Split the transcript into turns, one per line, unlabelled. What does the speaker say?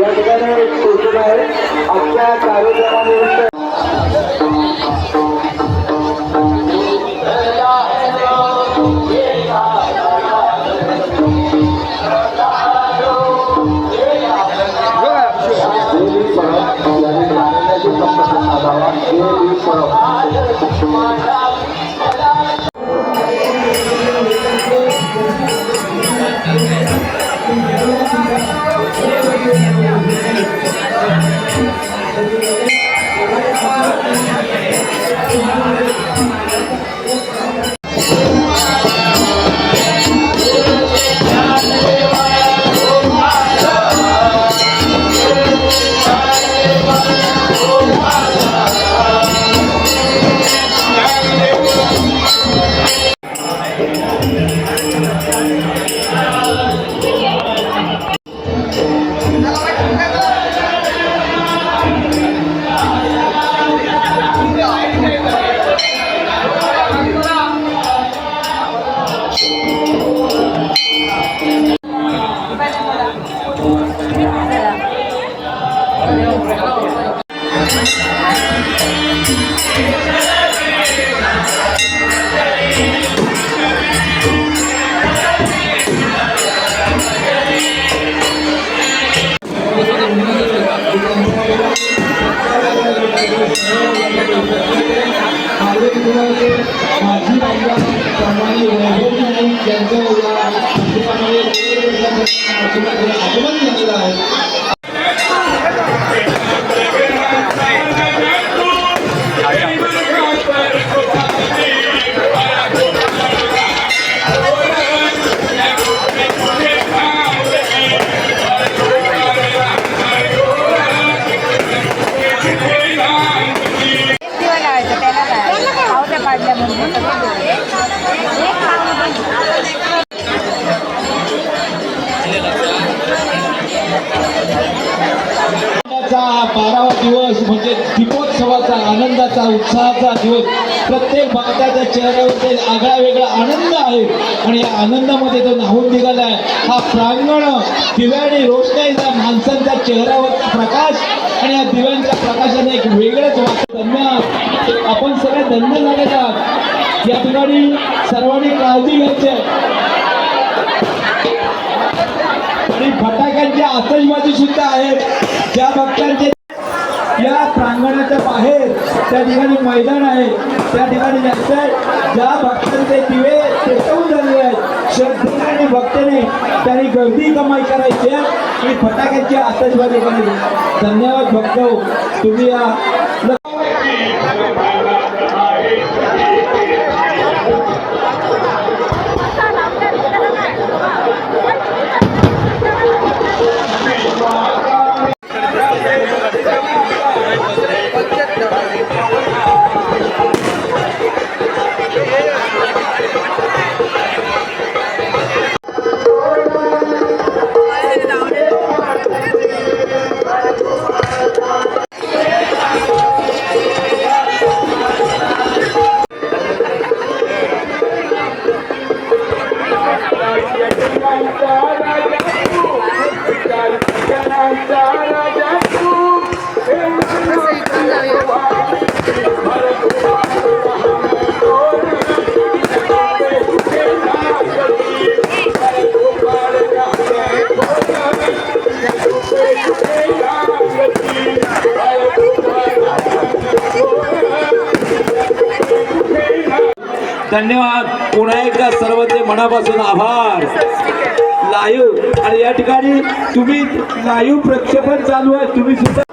या ठिकाणी एक सूचना आहे. आपल्या कार्यक्रमानिमित्त
माझी बाईला सन्मानी वैभव नाईक यांचं या बारावा दिवस म्हणजे दीपोत्सवाचा आनंदाचा उत्साहाचा दिवस. प्रत्येक भक्ताच्या चेहऱ्यावर आगळा वेगळा आनंद आहे. आणि या आनंदामध्ये तो नाहून आहे हा प्रांगण दिव्याने रोषणाईचा माणसांच्या चेहऱ्यावरचा प्रकाश आणि या दिव्यांच्या प्रकाशाने एक वेगळंच वाटतं धन्य आपण सगळे धन्य झालेले आहात. या ठिकाणी सर्वांनी काळजी घ्यायची आणि फटाक्यांची आतषबाजी सुद्धा आहेत अंगणाच्या बाहेर त्या ठिकाणी मैदान आहे. त्या ठिकाणी जास्त ज्या भक्तांचे दिवे पेटवून झालेले आहेत. श्रद्धेने आणि भक्तीने त्यांनी गर्दी कमाई करायची आहे आणि फटाक्याची आतषबाजी करायची धन्यवाद भक्त तुम्ही या
धन्यवाद. पुन्हा एकदा सर्वचे मनापासून आभार.
लाईव्ह. आणि या ठिकाणी तुम्ही लाईव्ह प्रक्षेपण चालू आहे. तुम्ही सुद्धा